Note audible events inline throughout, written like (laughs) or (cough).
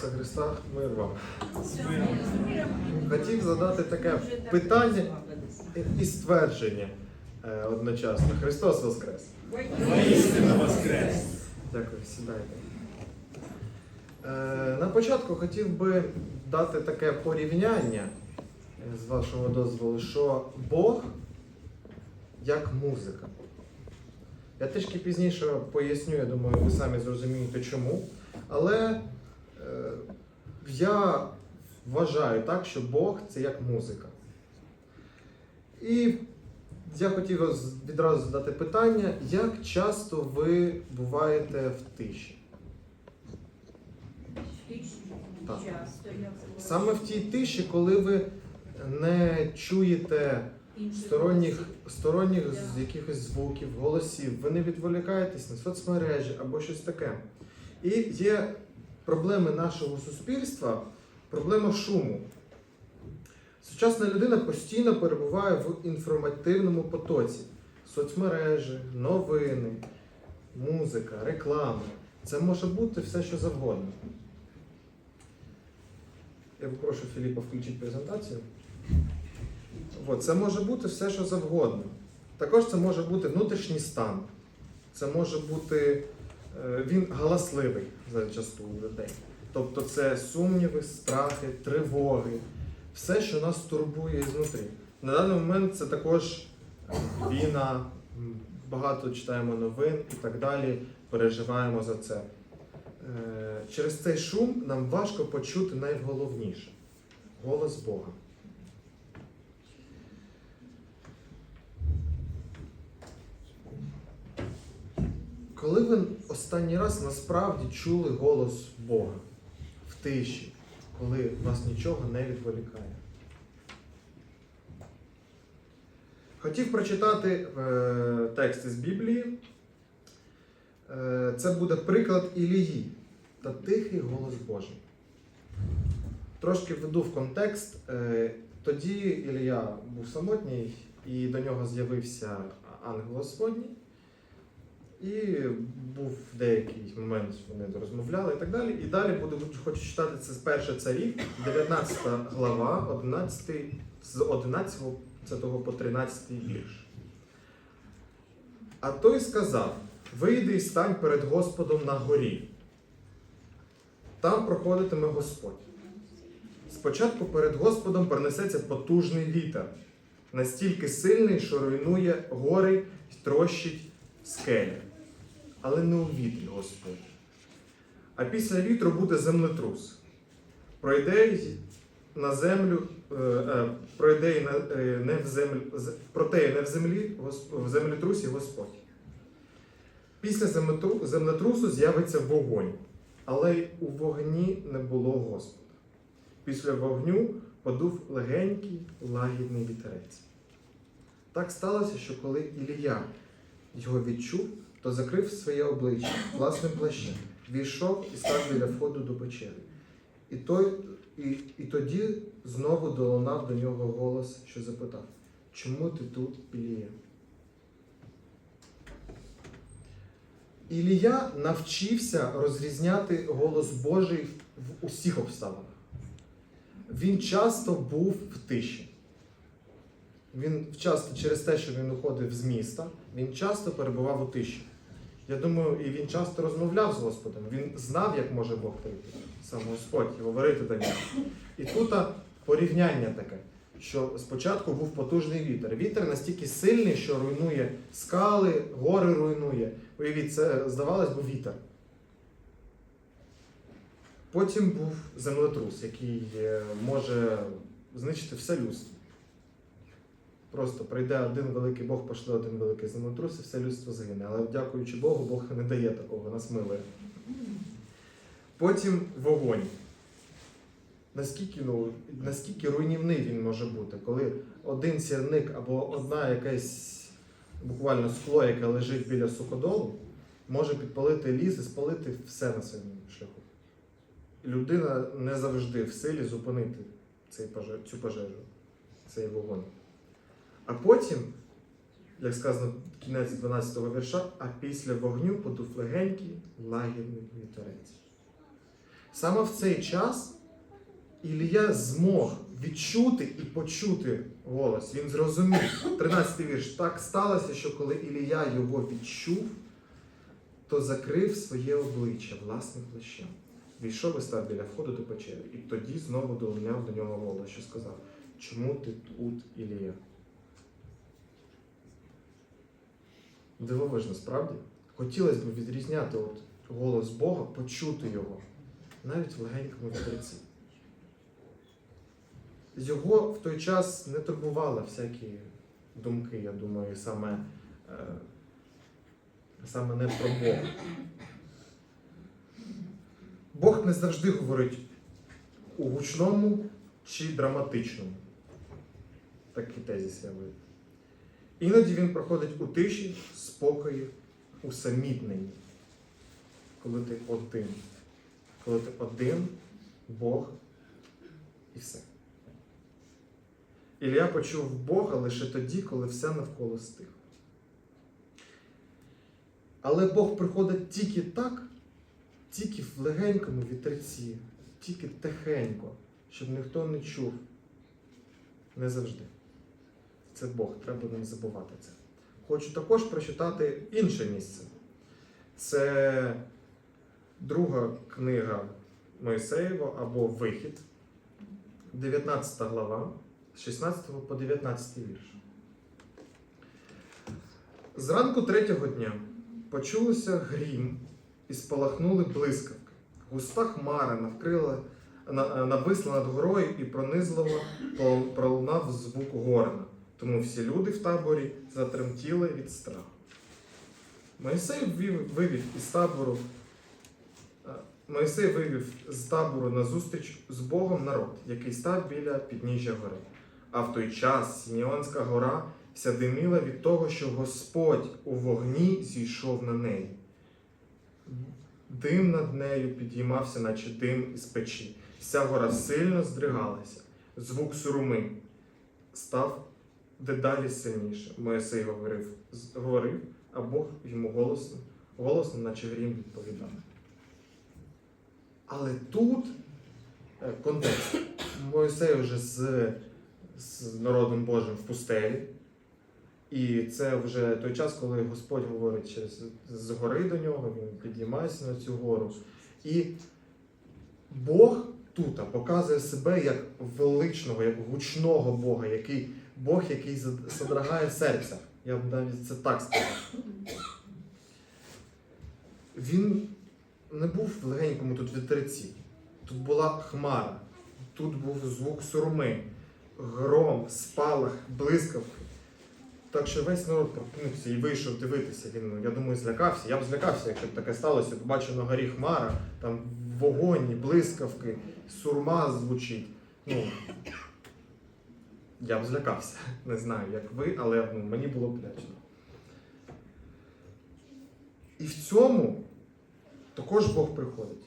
Ісуса Христа, мир вам. Хотів задати таке питання і ствердження е, одночасно. Христос Воскрес. Воістину воскрес! Дякую, сідайте. Е, На початку хотів би дати таке порівняння, е, з вашого дозволу, що Бог як музика. Я трішки пізніше поясню, я думаю, ви самі зрозумієте чому. Але я вважаю так, що Бог це як музика. І я хотів відразу задати питання, як часто ви буваєте в тиші? Так. Саме в тій тиші, коли ви не чуєте сторонніх, сторонніх якихось звуків, голосів, ви не відволікаєтесь на соцмережі або щось таке. І є проблеми нашого суспільства, проблема шуму. Сучасна людина постійно перебуває в інформативному потоці. Соцмережі, новини, музика, реклама. Це може бути все, що завгодно. Я попрошу Філіпа включити презентацію. От, це може бути все, що завгодно. Також це може бути внутрішній стан. Це може бути. Е, Він галасливий зачасту у людей. Тобто це сумніви, страхи, тривоги, все, що нас турбує ізнутрі. На даний момент це також війна, багато читаємо новин і так далі, переживаємо за це. Е, Через цей шум нам важко почути найголовніше голос Бога. Коли ви останній раз насправді чули голос Бога в тиші, коли вас нічого не відволікає? Хотів прочитати е, текст із Біблії. Е, це буде приклад Ілії та тихий голос Божий. Трошки введу в контекст. Е, тоді Ілія був самотній, і до нього з'явився ангел Господній. І був деякий момент, вони розмовляли і так далі. І далі буду хочу читати це з перше царів, 19 глава, 11, з 11 по 13 вірш. А той сказав: Вийди і стань перед Господом на горі. Там проходитиме Господь. Спочатку перед Господом пронесеться потужний вітер, настільки сильний, що руйнує гори й трощить скелі. Але не у вітрі Господь. А після вітру буде землетрус. Пройде на землю, е, е, пройде е, не в землю, проте не в землі, в землетрусі Господь. Після землетрусу з'явиться вогонь, але й у вогні не було Господа. Після вогню подув легенький лагідний вітерець. Так сталося, що коли Ілія його відчув, то закрив своє обличчя власним плащем, війшов і став біля входу до печери. І, той, і, і тоді знову долунав до нього голос, що запитав: Чому ти тут, Ілія? Ілія навчився розрізняти голос Божий в усіх обставинах. Він часто був в тиші. Він часто через те, що він уходив з міста, він часто перебував у тиші. Я думаю, і він часто розмовляв з Господом. Він знав, як може Бог прийти, сам Господь, і говорити до нього. І тут порівняння таке, що спочатку був потужний вітер. Вітер настільки сильний, що руйнує скали, гори руйнує. Уявіть, це здавалось би вітер. Потім був землетрус, який е, може знищити все людство. Просто прийде один великий Бог, пошле один великий землетрус, і все людство загине. Але дякуючи Богу, Бог не дає такого, нас милує. Потім вогонь. Наскільки, ну, наскільки руйнівний він може бути, коли один сірник або одна якась буквально скло, яке лежить біля суходолу, може підпалити ліс і спалити все на своєму шляху. Людина не завжди в силі зупинити цей поже- цю пожежу, цей вогонь. А потім, як сказано, кінець 12-го вірша, а після вогню подув легенький лагідний вітерець. Саме в цей час Ілія змог відчути і почути голос. Він зрозумів. 13-й вірш. Так сталося, що коли Ілія його відчув, то закрив своє обличчя власним плащем. Війшов і став біля входу до печери. І тоді знову долиняв до нього голос, що сказав: Чому ти тут, Ілія? Дивовижно, справді. Хотілося б відрізняти от голос Бога, почути його, навіть в легенькому вітерці. Його в той час не турбували всякі думки, я думаю, саме, е, саме не про Бога. Бог не завжди говорить у гучному чи драматичному. Такий тезіс я вивів. Іноді він проходить у тиші, спокої, усамітненні. Коли ти один. Коли ти один, Бог і все. Ілля почув Бога лише тоді, коли все навколо стихло. Але Бог приходить тільки так, тільки в легенькому вітерці, тільки тихенько, щоб ніхто не чув. Не завжди. Це Бог, треба не забувати це. Хочу також прочитати інше місце. Це друга книга Моїсеєва або Вихід, 19 глава, з 16 по 19 вірш. Зранку третього дня почулося грім і спалахнули блискавки. Густа хмара навкрила, нависла над горою і пронизливо пролунав звук горна. Тому всі люди в таборі затремтіли від страху. Моїсей вивів, із табору. е, Моїсей вивів з табору на зустріч з Богом народ, який став біля підніжжя гори. А в той час Сініонська гора вся диміла від того, що Господь у вогні зійшов на неї. Дим над нею підіймався, наче дим із печі. Вся гора сильно здригалася. Звук суруми став дедалі сильніше. Моїсей говорив, говорив, а Бог йому голосно, голосно, наче грім відповідав. Але тут е, контекст. Моїсей вже з, з народом Божим в пустелі. І це вже той час, коли Господь говорить через з гори до нього, він підіймається на цю гору. І Бог тут показує себе як величного, як гучного Бога, який Бог, який зад- содрагає серця. Я б навіть це так сказав. Він не був в легенькому тут вітерці. Тут була хмара, тут був звук сурми, гром, спалах, блискавки. Так що весь народ прокинувся і вийшов дивитися. Він, ну, я думаю, злякався. Я б злякався, якщо б таке сталося. Побачив на горі хмара, там вогонь, блискавки, сурма звучить. Ну, я б злякався. (laughs) Не знаю, як ви, але ну, мені було б. І в цьому також Бог приходить.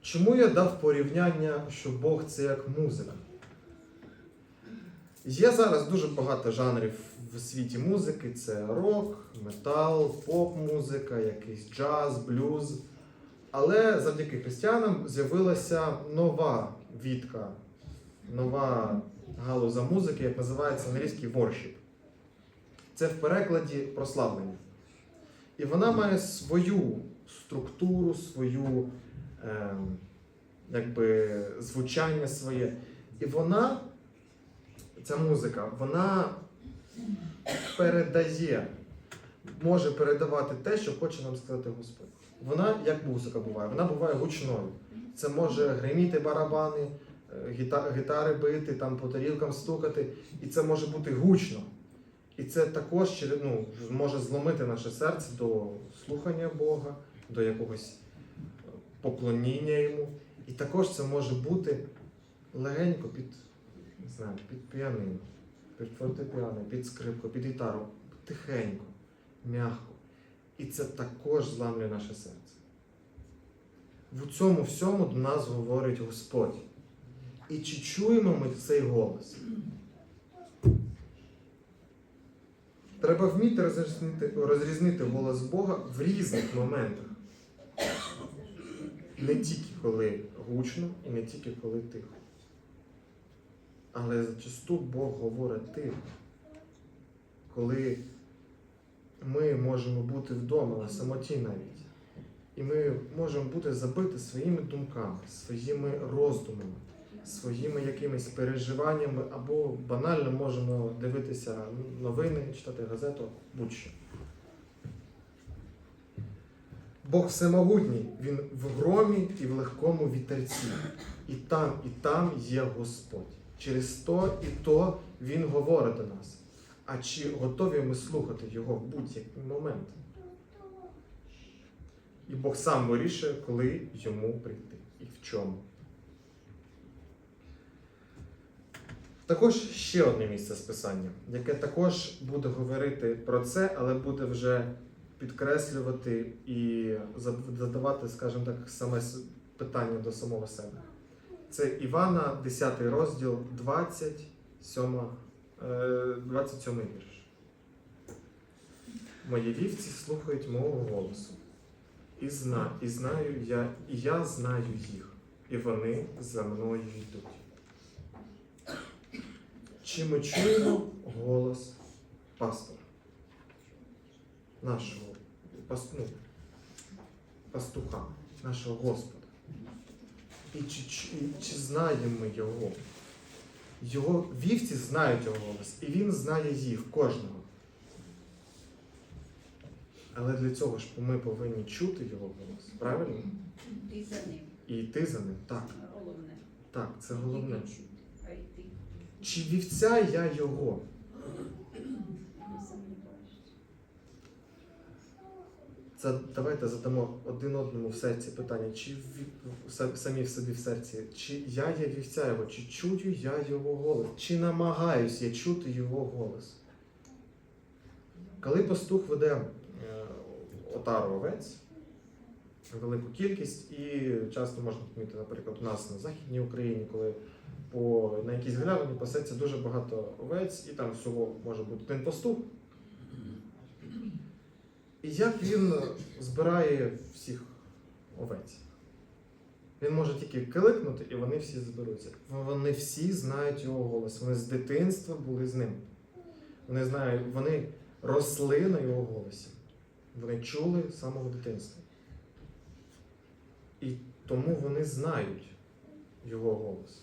Чому я дав порівняння, що Бог це як музика? Є зараз дуже багато жанрів в світі музики: це рок, метал, поп-музика, якийсь джаз, блюз. Але завдяки християнам з'явилася нова відка, нова галуза музики, як називається англійський worship. Це в перекладі прославлення. І вона має свою структуру, свою е, якби, звучання своє. І вона, ця музика, вона передає, може передавати те, що хоче нам сказати Господь. Вона як музика буває, вона буває гучною. Це може гриміти барабани, гітари бити, там по тарілкам стукати. І це може бути гучно. І це також ну, може зломити наше серце до слухання Бога, до якогось е, поклоніння йому. І також це може бути легенько під, не знаю, під піанино, під фортепіано, під скрипку, під гітару, тихенько, м'яко. І це також зламлює наше серце. В цьому всьому до нас говорить Господь. І чи чуємо ми цей голос? Треба вміти розрізнити, розрізнити голос Бога в різних моментах. не тільки коли гучно і не тільки коли тихо. Але зачасту Бог говорить тихо, коли ми можемо бути вдома на самоті навіть. І ми можемо бути забиті своїми думками, своїми роздумами, своїми якимись переживаннями, або банально можемо дивитися новини, читати газету, будь-що. Бог всемогутній, Він в громі і в легкому вітерці. І там, і там є Господь. Через то і то Він говорить до нас. А чи готові ми слухати Його в будь-який момент? І Бог сам вирішує, коли йому прийти і в чому. Також ще одне місце з писання, яке також буде говорити про це, але буде вже підкреслювати і задавати, скажімо так, саме питання до самого себе. Це Івана, 10 розділ, 27, е, 27 вірш. Мої вівці слухають мого голосу. І, зна, і знаю я, і я знаю їх, і вони за мною йдуть. Чи ми чуємо голос пастора? Нашого ну, пастуха, нашого Господа. І чи, чи, чи знаємо ми його? Його вівці знають його голос, і він знає їх, кожного. Але для цього ж ми повинні чути його голос, правильно? Ти за ним. І йти за ним. Так, Головне. так, це головне. Не чути, а йти. Чи вівця я його? Це давайте задамо один одному в серці питання, чи самі в собі в серці, чи я є вівця його, чи чую я його голос, чи намагаюсь я чути його голос. Коли пастух веде е, отару овець, велику кількість, і часто можна помітити, наприклад, у нас на Західній Україні, коли по, на якійсь галявині пасеться дуже багато овець, і там всього може бути один пастух. І як він збирає всіх овець? Він може тільки кликнути, і вони всі зберуться. Вони всі знають його голос. Вони з дитинства були з ним. Вони знають, вони росли на його голосі. Вони чули з самого дитинства. І тому вони знають його голос.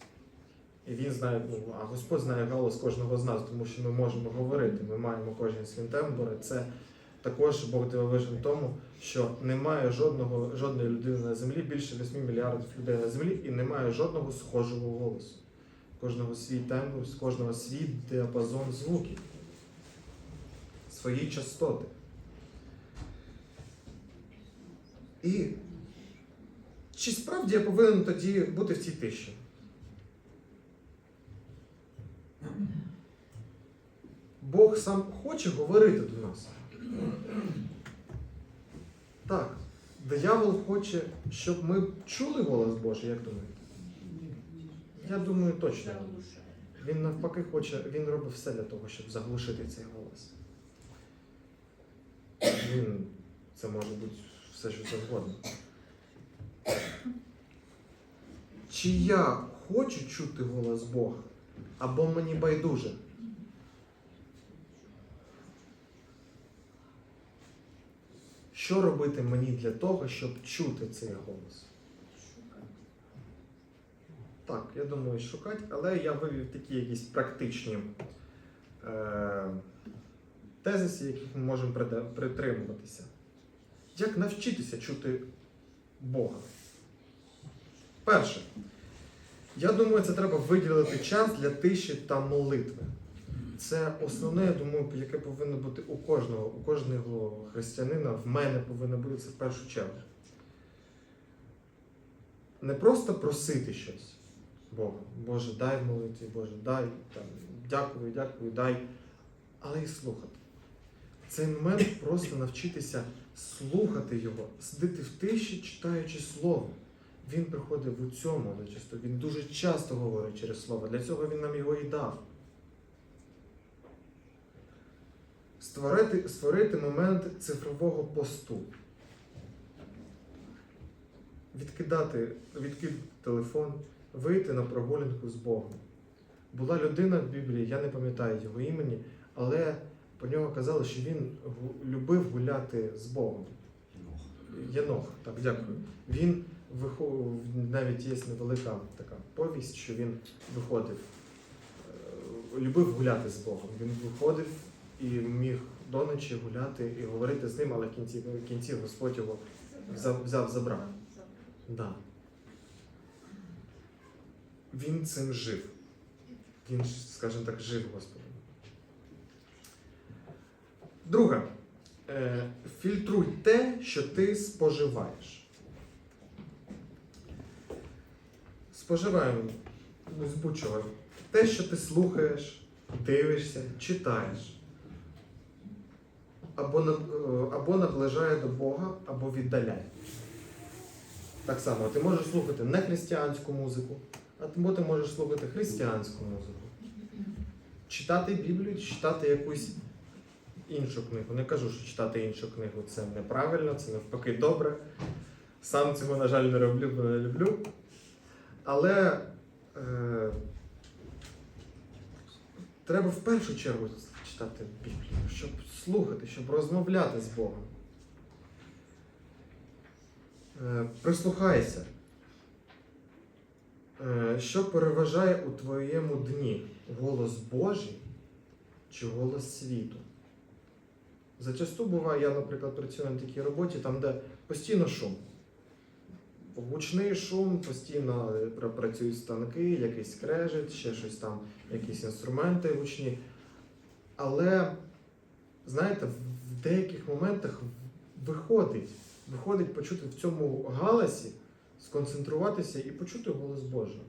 І він знає, ну, а Господь знає голос кожного з нас, тому що ми можемо говорити. Ми маємо кожен свій тембр. Це також Бог дивовижен в тому, що немає жодного, жодної людини на землі, більше 8 мільярдів людей на землі, і немає жодного схожого голосу. Кожного свій тембр, з кожного свій діапазон звуків, свої частоти. І чи справді я повинен тоді бути в цій тиші? Бог сам хоче говорити до нас. Так, диявол хоче, щоб ми чули голос Божий, як думаєте? Я думаю, точно. Він навпаки хоче, він робить все для того, щоб заглушити цей голос. Він, це може бути все, що завгодно. Чи я хочу чути голос Бога, або мені байдуже? Що робити мені для того, щоб чути цей голос? Так, я думаю, шукати, але я вивів такі якісь практичні е, тезиси, яких ми можемо притримуватися. Як навчитися чути Бога? Перше, я думаю, це треба виділити час для тиші та молитви. Це основне, я думаю, яке повинно бути у кожного, у кожного християнина, в мене повинно бути це в першу чергу. Не просто просити щось Бога. Боже, дай молитві, Боже, дай, там, дякую, дякую, дай. Але і слухати. Цей момент просто навчитися слухати його, сидіти в тиші, читаючи слово. Він приходить в цьому зачасту. Він дуже часто говорить через слово. Для цього він нам його і дав. Створити, створити момент цифрового посту. відкидати, відкидати телефон, вийти на прогулянку з Богом. Була людина в Біблії, я не пам'ятаю його імені, але про нього казали, що він любив гуляти з Богом. Єнох, так, дякую. Він вихов... навіть є невелика така повість, що він виходив, е, любив гуляти з Богом. Він виходив і міг до ночі гуляти і говорити з ним, але в кінці, в кінці Господь його взяв, взяв забрав. Да. Він цим жив. Він, скажімо так, жив Господом. Друге. Е, фільтруй те, що ти споживаєш. Споживаємо ну, з. Те, що ти слухаєш, дивишся, читаєш. Або, е, або наближає до Бога, або віддаляє. Так само, ти можеш слухати не християнську музику, або ти можеш слухати християнську музику. Читати Біблію, читати якусь іншу книгу. Не кажу, що читати іншу книгу це неправильно, це навпаки добре. Сам цього, на жаль, не роблю, бо не люблю. Але е, треба в першу чергу читати Біблію, щоб слухати, щоб розмовляти з Богом. Е, прислухайся. Е, що переважає у твоєму дні? Голос Божий чи голос світу? Зачасту буває, я, наприклад, працюю на такій роботі, там, де постійно шум. Гучний шум, постійно е, працюють станки, якийсь скрежет, ще щось там, якісь інструменти гучні. Але, знаєте, в деяких моментах виходить, виходить почути в цьому галасі, сконцентруватися і почути голос Божий.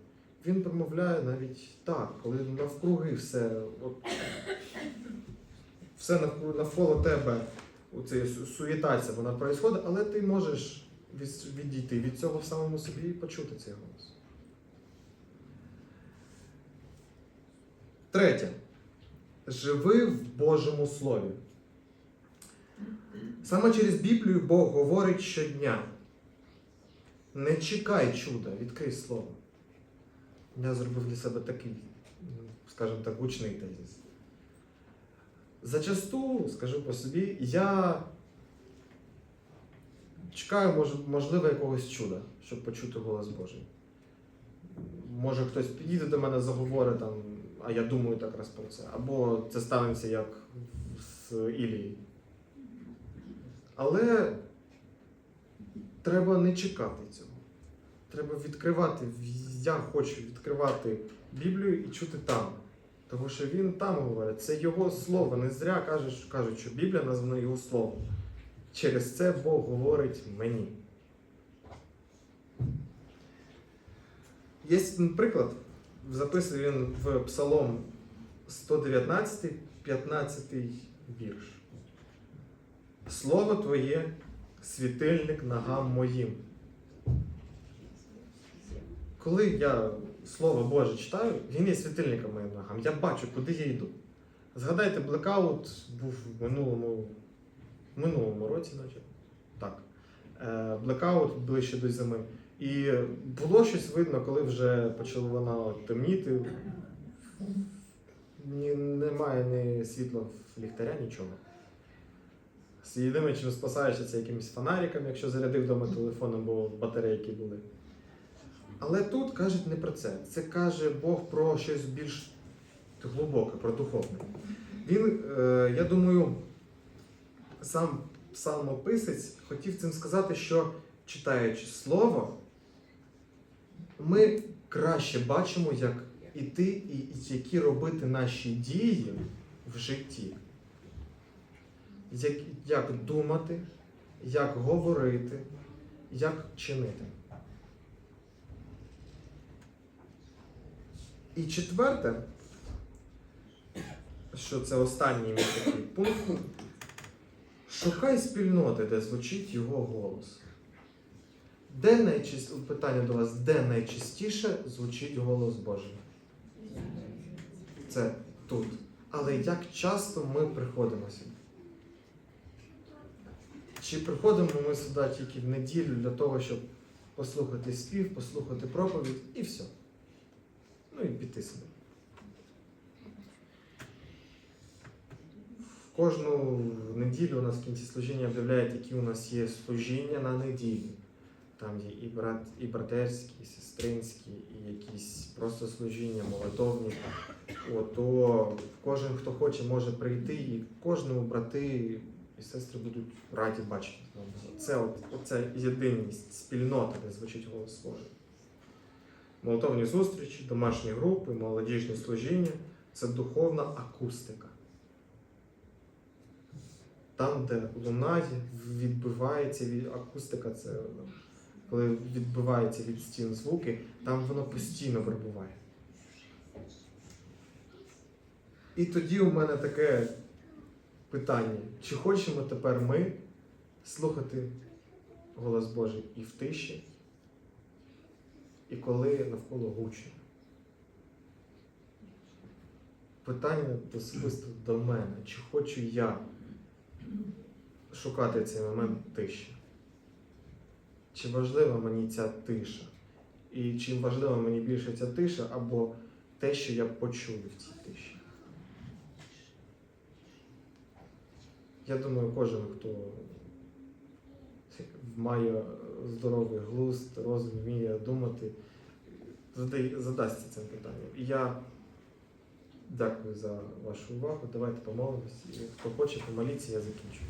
Він промовляє навіть так, коли навкруги все, от, все навколо тебе, оце су- суєтація, вона відбувається, але ти можеш відійти від цього в самому собі і почути цей голос. Третє. Живи в Божому Слові. Саме через Біблію Бог говорить щодня. Не чекай чуда, відкрий слово. Я зробив для себе такий, скажімо так, гучний тезіс. Зачасту, скажу по собі, я чекаю, можливо, якогось чуда, щоб почути голос Божий. Може хтось підійде до мене, заговорить там, а я думаю так раз про це. Або це станеться як з Ілією. Але треба не чекати цього. Треба відкривати. Я хочу відкривати Біблію і чути там. Тому що він там говорить, це його слово. Не зря кажуть, що Біблія названа його словом. Через це Бог говорить мені. Є приклад, записує він в Псалом 119, 15 вірш. Слово Твоє світильник ногам моїм. Коли я Слово Боже читаю, він є світильником моїм ногам. Я бачу, куди я йду. Згадайте, блекаут був в минулому, в минулому році, наче. Так. Е, Блекаут ближче до зими. І було щось видно, коли вже почало воно темніти. Ні, немає ні світла в ліхтаря, нічого. Єдине, чим спасаєшся, це якимось фонариком, якщо зарядив вдома телефоном, бо батарейки були. Але тут кажуть не про це. Це каже Бог про щось більш глибоке, про духовне. Він, е, я думаю, сам псалмописець хотів цим сказати, що читаючи слово, ми краще бачимо, як іти і які робити наші дії в житті. Як, як думати, як говорити, як чинити. І четверте, що це останній мій такий пункт. Шукай спільноти, де звучить його голос. Де найчаст... Питання до вас, де найчастіше звучить голос Божий? Це тут. Але як часто ми приходимо сюди? Чи приходимо ми сюди тільки в неділю для того, щоб послухати спів, послухати проповідь і все. Ну і піти собі. В кожну неділю у нас в кінці служіння об'являють, які у нас є служіння на неділю. Там є і брат, і братерські, і сестринські, і якісь просто служіння, молитовні. От, то кожен, хто хоче, може прийти, і кожному брати і сестри будуть раді бачити. Це оце єдиність, спільнота, де звучить голос Божий. Молитовні зустрічі, домашні групи, молодіжні служіння це духовна акустика. Там, де лунає, відбивається від акустика, це коли відбивається від стін звуки, там воно постійно перебуває. І тоді у мене таке питання: чи хочемо тепер ми слухати голос Божий і в тиші, і коли навколо гучно? Питання особисто до мене, чи хочу я шукати цей момент тиші? Чи важлива мені ця тиша? І чи важлива мені більше ця тиша або те, що я почую в цій тиші? Я думаю, кожен, хто має здоровий глузд, розум, вміє думати, задасться цим питанням. І я дякую за вашу увагу. Давайте помолимось. Хто хоче, помоліться, я закінчу.